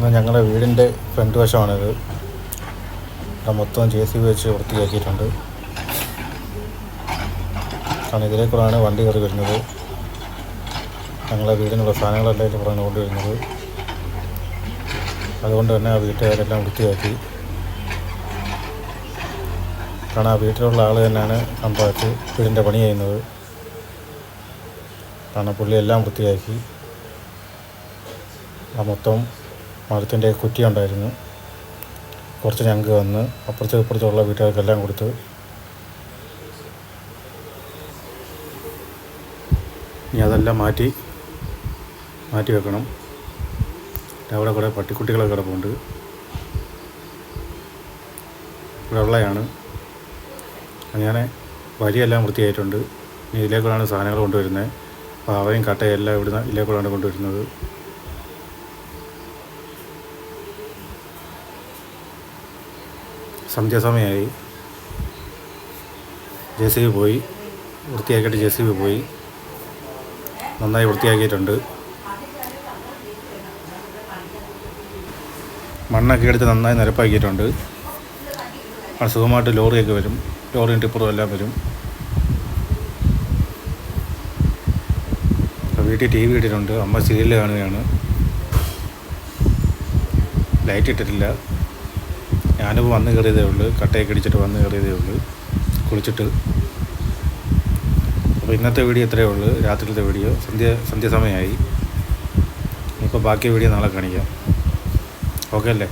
ഞങ്ങളുടെ വീടിന്റെ ഫ്രണ്ട് വശമാണിത്. ഇവിടെ മൊത്തം ജെ സി വെച്ച് വൃത്തിയാക്കിയിട്ടുണ്ട്. കാരണം ഇതിലേ കൂടെയാണ് വണ്ടി കയറി വരുന്നത്. ഞങ്ങളുടെ വീടിനുള്ള സാധനങ്ങളെല്ലാം ഇതിൽ കൂടെയാണ് കൊണ്ടുവരുന്നത്. അതുകൊണ്ട് തന്നെ ആ വീട്ടുകാരെല്ലാം വൃത്തിയാക്കി. കാരണം ആ വീട്ടിലുള്ള ആൾ തന്നെയാണ് സംഭവിച്ച് വീടിന്റെ പണി ചെയ്യുന്നത്. കാരണം പുള്ളി എല്ലാം വൃത്തിയാക്കി. ആ മൊത്തം മരത്തിന്റെ കുറ്റി ഉണ്ടായിരുന്നു കുറച്ച് ഞങ്ങൾക്ക് വന്ന് അപ്പുറത്തും ഇപ്പുറത്തുള്ള വീട്ടുകാർക്കെല്ലാം കൊടുത്ത്. ഇനി അതെല്ലാം മാറ്റി മാറ്റി വെക്കണം. അവിടെ കുറേ പട്ടിക്കുട്ടികളൊക്കെ കിടപ്പുണ്ട്. വെള്ളയാണ് അങ്ങനെ വരിയെല്ലാം വൃത്തിയായിട്ടുണ്ട്. ഇനി ഇതിലേക്കുള്ളാണ് സാധനങ്ങൾ കൊണ്ടുവരുന്നത്. പാവയും കട്ടയും എല്ലാം ഇവിടുന്ന് ഇതിലേക്കുള്ളാണ് കൊണ്ടുവരുന്നത്. സന്ധ്യാസമയമായി ജെ സി ബി പോയി. വൃത്തിയാക്കിയിട്ട് ജെ സി ബി പോയി. നന്നായി വൃത്തിയാക്കിയിട്ടുണ്ട്. മണ്ണൊക്കെ എടുത്ത് നന്നായി നിരപ്പാക്കിയിട്ടുണ്ട്. സുഖമായിട്ട് ലോറിയൊക്കെ വരും. ലോറിയും ടിപ്പറും എല്ലാം വരും. വീട്ടിൽ ടി വി ഇട്ടിട്ടുണ്ട്. അമ്മ സീരിയൽ കാണുകയാണ്. ലൈറ്റ് ഇട്ടിട്ടില്ല. ഞാനിപ്പോൾ വന്ന് കയറിയതേ ഉള്ളൂ. കട്ടയൊക്കെ അടിച്ചിട്ട് വന്ന് കയറിയതേ ഉള്ളൂ. കുളിച്ചിട്ട്. അപ്പോൾ ഇന്നത്തെ വീഡിയോ ഇത്രയേ ഉള്ളൂ. രാത്രിയിലത്തെ വീഡിയോ. സന്ധ്യ സന്ധ്യാസമയമായി. ഇപ്പോൾ ബാക്കി വീഡിയോ നാളെ കാണിക്കാം. ഓക്കെ അല്ലേ?